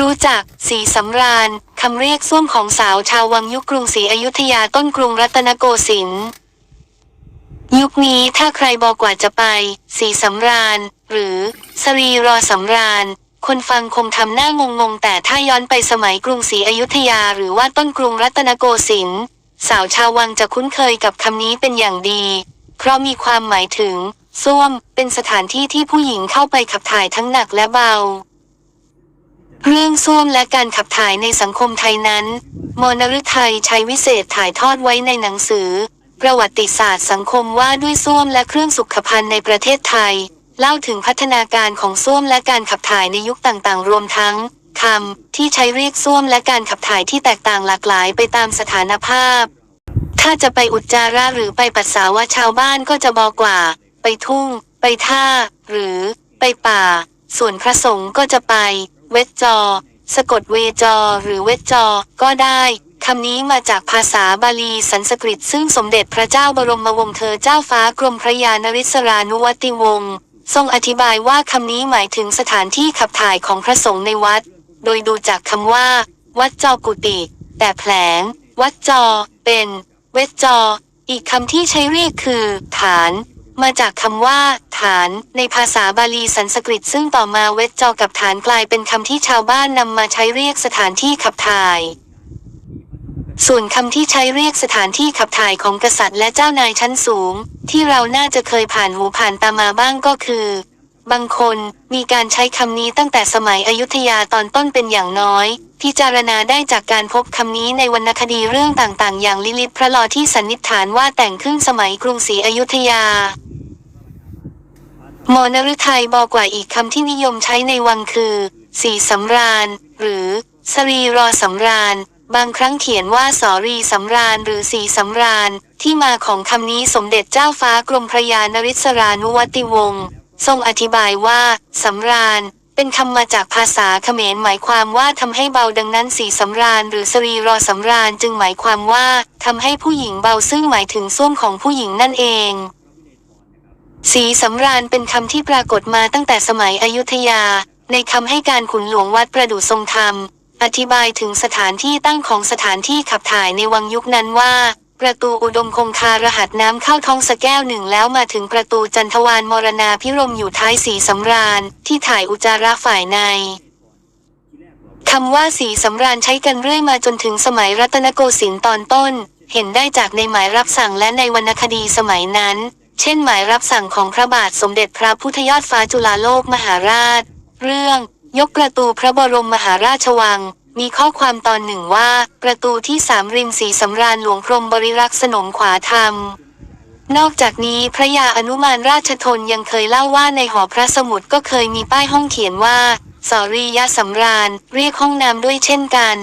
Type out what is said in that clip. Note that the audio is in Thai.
รู้จัก สีสำราญ คำเรียกส้วมของสาวชาววังยุคกรุงศรีอยุธยาต้นกรุงรัตนโกสินทร์ ยุคนี้ถ้าใครบอกว่าจะไป สีสำราญ หรือ สรีรอสำราญ คนฟังคงทำหน้างงงแต่ถ้าย้อนไปสมัยกรุงศรีอยุธยา หรือว่าต้นกรุงรัตนโกสินทร์ สาวชาววังจะคุ้นเคยกับคำนี้เป็นอย่างดี เพราะมีความหมายถึงส้วม เป็นสถานที่ที่ผู้หญิงเข้าไปขับถ่ายทั้งหนักและเบา เรื่องส้วมและการขับถ่ายในสังคมไทยนั้นมนฤทัยใช้วิเศษถ่ายทอดไว้ในหนังสือ ประวัติศาสตร์สังคมว่าด้วยส้วมและเครื่องสุขภัณฑ์ในประเทศไทย เล่าถึงพัฒนาการของส้วมและการขับถ่ายในยุคต่างๆ รวมทั้งคำที่ใช้เรียกส้วมและการขับถ่ายที่แตกต่างหลากหลายไปตามสถานภาพ ถ้าจะไปอุจจาระหรือไปปัสสาวะชาวบ้านก็จะบอกว่า ไปทุ่ง ไปท่า หรือ ไปป่า ส่วนพระสงฆ์ก็จะไป เวทจอ สะกดเวจอ หรือเวทจอ ก็ได้คำนี้มาจากภาษาบาลีสันสกฤต ซึ่งสมเด็จพระเจ้าบรมวงศ์เธอเจ้าฟ้ากรมพระยานริศรานุวัติวงศ์ทรงอธิบายว่าคำนี้หมายถึงสถานที่ขับถ่ายของพระสงฆ์ในวัด โดยดูจากคำว่า วัดจอกุฏิแต่แผลง วัดจอ เป็น เวทจอ อีกคำที่ใช้เรียกคือ ฐาน มาจากคำว่า ฐาน ในภาษาบาลีสันสกฤต ซึ่งต่อมาเวทจอกับฐานกลายเป็นคำที่ชาวบ้านนำมาใช้เรียกสถานที่ขับถ่าย ส่วนคำที่ใช้เรียกสถานที่ขับถ่ายของกษัตริย์และเจ้านายชั้นสูง ที่เราน่าจะเคยผ่านหูผ่านตามาบ้างก็คือบางคนมีการใช้คำนี้ตั้งแต่สมัยอยุธยาตอนต้นเป็นอย่างน้อย พิจารณาได้จากการพบคำนี้ในวรรณคดีเรื่องต่างๆ อย่างลิลิตพระลอที่สันนิษฐานว่าแต่งขึ้นสมัยกรุงศรีอยุธยา มอนฤทัยบอกว่าอีกคำที่นิยมใช้ในวังคือ สีสำราญ หรือ สรีรอสำราญ บางครั้งเขียนว่าสอรีสำราญหรือสีสำราญ ที่มาของคำนี้สมเด็จเจ้าฟ้ากรมพระยานริศรานุวัติวงศ์ทรงอธิบายว่าสำราญ เป็นคำมาจากภาษาเขมรหมายความว่าทำให้เบาดังนั้นสีสำราญ หรือสรีรอสำราญจึงหมายความว่าทำให้ผู้หญิงเบาซึ่งหมายถึงส้วมของผู้หญิงนั่นเอง สีสำราญเป็นคำที่ปรากฏมาตั้งแต่สมัยอยุธยา ในคำให้การขุนหลวงวัดประดู่ทรงธรรม อธิบายถึงสถานที่ตั้งของสถานที่ขับถ่ายในวังยุคนั้นว่า ประตูอุดมคงคารหัสน้ำเข้าท้องสแก้วหนึ่งแล้วมาถึงประตูจันทวานมรณาพิรมอยู่ท้ายสีสำราญ ที่ถ่ายอุจจาระฝ่ายในคำว่าสีสำราญใช้กันเรื่อยมาจนถึงสมัยรัตนโกสินทร์ตอนต้น เห็นได้จากในหมายรับสั่งและในวรรณคดีสมัยนั้น เช่นหมายรับสั่งของพระบาทสมเด็จพระพุทธยอดฟ้าจุฬาโลกมหาราช เรื่อง ยกประตูพระบรมมหาราชวัง มีข้อความตอนหนึ่งว่า ประตูที่สามริมสีสำราญหลวงพรมบริรักษ์สนมขวาธรรม นอกจากนี้พระยาอนุมานราชทนยังเคยเล่าว่าในหอพระสมุดก็เคยมีป้ายห้องเขียนว่าสอรียะสำราญ เรียกห้องน้ำด้วยเช่นกัน